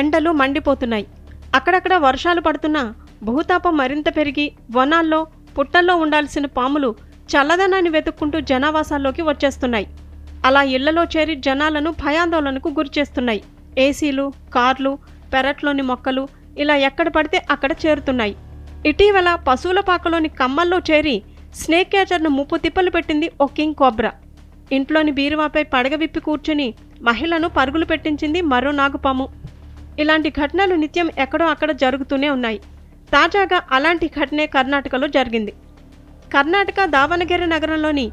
ఎండలు మండిపోతున్నాయి. అక్కడక్కడ వర్షాలు పడుతున్నా భూతాపం మరింత పెరిగి వనాల్లో పుట్టల్లో ఉండాల్సిన పాములు చల్లదనాన్ని వెతుక్కుంటూ జనావాసాల్లోకి వచ్చేస్తున్నాయి. అలా ఇళ్ళలో చేరి జనాలను భయాందోళనకు గురిచేస్తున్నాయి ఏసీలు కార్లు పెరట్లోని మొక్కలు ఇలా ఎక్కడ పడితే అక్కడ చేరుతున్నాయి. ఇటీవల పశువుల పాకలోని కమ్మల్లో చేరి స్నేక్ క్యాచర్ను ముప్పు తిప్పలు పెట్టింది ఓ కింగ్ కోబ్రా. ఇంట్లోని బీరువాపై పడగ విప్పి కూర్చుని మహిళను పరుగులు పెట్టించింది మరో నాగుపాము. ఇలాంటి ఘటనలు నిత్యం ఎక్కడో అక్కడ జరుగుతూనే ఉన్నాయి. తాజాగా అలాంటి ఘటనే కర్ణాటకలో జరిగింది. కర్ణాటక దావణగిరి నగరంలోని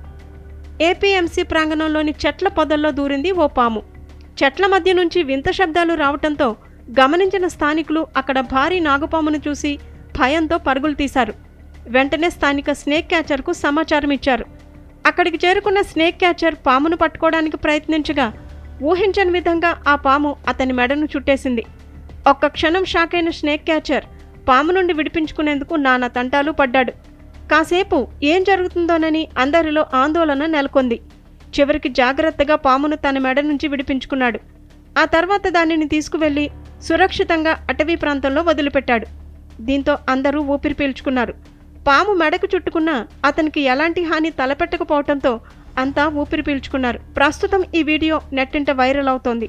ఏపీఎంసీ ప్రాంగణంలోని చెట్ల పొదల్లో దూరింది ఓ పాము. చెట్ల మధ్య నుంచి వింత శబ్దాలు రావటంతో గమనించిన స్థానికులు అక్కడ భారీ నాగుపామును చూసి భయంతో పరుగులు తీశారు. వెంటనే స్థానిక స్నేక్ క్యాచర్కు సమాచారం ఇచ్చారు అక్కడికి చేరుకున్న స్నేక్ క్యాచర్ పామును పట్టుకోవడానికి ప్రయత్నించగా ఊహించని విధంగా ఆ పాము అతని మెడను చుట్టేసింది. ఒక్క క్షణం షాక్ అయిన స్నేక్ క్యాచర్ పాము నుండి విడిపించుకునేందుకు నానా తంటాలు పడ్డాడు. కాసేపు ఏం జరుగుతుందోనని అందరిలో ఆందోళన నెలకొంది. చివరికి జాగ్రత్తగా పామును తన మెడ నుంచి విడిపించుకున్నాడు. ఆ తర్వాత దానిని తీసుకువెళ్ళి సురక్షితంగా అటవీ ప్రాంతంలో వదిలిపెట్టాడు. దీంతో అందరూ ఊపిరి పీల్చుకున్నారు. పాము మెడకు చుట్టుకున్న అతనికి ఎలాంటి హాని తలపెట్టకపోవడంతో అంతా ఊపిరి పీల్చుకున్నారు. ప్రస్తుతం ఈ వీడియో నెట్టింట వైరల్ అవుతోంది.